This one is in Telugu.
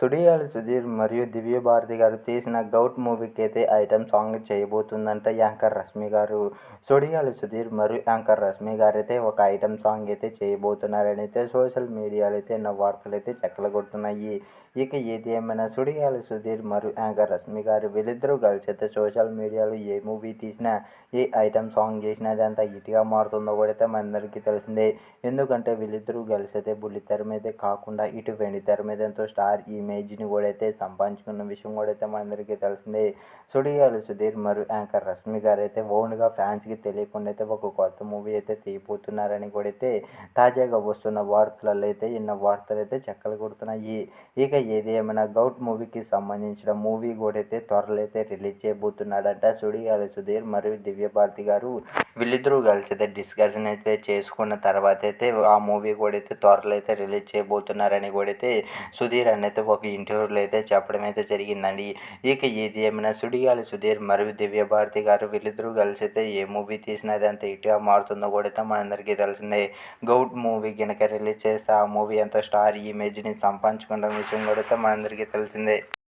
సుడిగాలి సుధీర్ మరియు దివ్య భారతి గారు తీసిన గౌట్ మూవీకి అయితే ఐటమ్ సాంగ్ చేయబోతుందంట యాంకర్ రష్మి గారు. సుడిగాలి సుధీర్ మరియు యాంకర్ రష్మి గారు అయితే ఒక ఐటమ్ సాంగ్ అయితే చేయబోతున్నారని అయితే సోషల్ మీడియాలో అయితే నా వార్తలు అయితే చెక్కలగొడుతున్నాయి. ఇక ఏది ఏమైనా సుడిగాలి సుధీర్ మరియు యాంకర్ రష్మి గారు వీళ్ళిద్దరూ కలిసి అయితే సోషల్ మీడియాలో ఏ మూవీ తీసినా ఏ ఐటమ్ సాంగ్ చేసినా అది అంత హిట్గా మారుతుందో కూడా అయితే మనందరికీ తెలిసిందే. ఎందుకంటే వీళ్ళిద్దరూ కలిసి అయితే బుల్లితెర మీదే కాకుండా ఇటు వెండితెర మీద ఎంతో స్టార్ ఈ ఇమేజ్ని కూడా అయితే సంపాదించుకున్న విషయం కూడా అయితే మనందరికీ తెలిసిందే. సుడిగాలి సుధీర్ మరియు యాంకర్ రష్మి గారు అయితే ఓన్గా ఫ్యాన్స్కి తెలియకుండా అయితే ఒక కొత్త మూవీ అయితే తీయబోతున్నారని కూడా అయితే తాజాగా వస్తున్న వార్తలలో అయితే ఎన్నో వార్తలు అయితే చెక్కలు కొడుతున్నాయి. ఇక ఏది ఏమైనా గౌట్ మూవీకి సంబంధించిన మూవీ కూడా అయితే త్వరలో అయితే రిలీజ్ చేయబోతున్నాడంట సుడిగాలి సుధీర్ మరియు దివ్య భారతి గారు. వీళ్ళిద్దరూ కలిసి అయితే డిస్కషన్ అయితే చేసుకున్న తర్వాత అయితే ఆ మూవీ కూడా అయితే త్వరలో అయితే రిలీజ్ చేయబోతున్నారని కూడా అయితే సుధీర్ అనేది ఒక ఒక ఇంటర్వ్యూలో అయితే చెప్పడం అయితే జరిగిందండి. ఇక ఏది ఏమైనా సుడిగాలి సుధీర్ మరియు దివ్య భారతి గారు వీళ్ళిద్దరూ కలిసి అయితే ఏ మూవీ తీసినా అది అంత హిట్గా మారుతుందో కూడా అయితే మనందరికీ తెలిసిందే. గౌట్ మూవీ కనుక రిలీజ్ చేస్తే ఆ మూవీ అంత స్టార్ ఇమేజ్ని సంపాదించుకున్న విషయం కూడా అయితే మనందరికీ తెలిసిందే.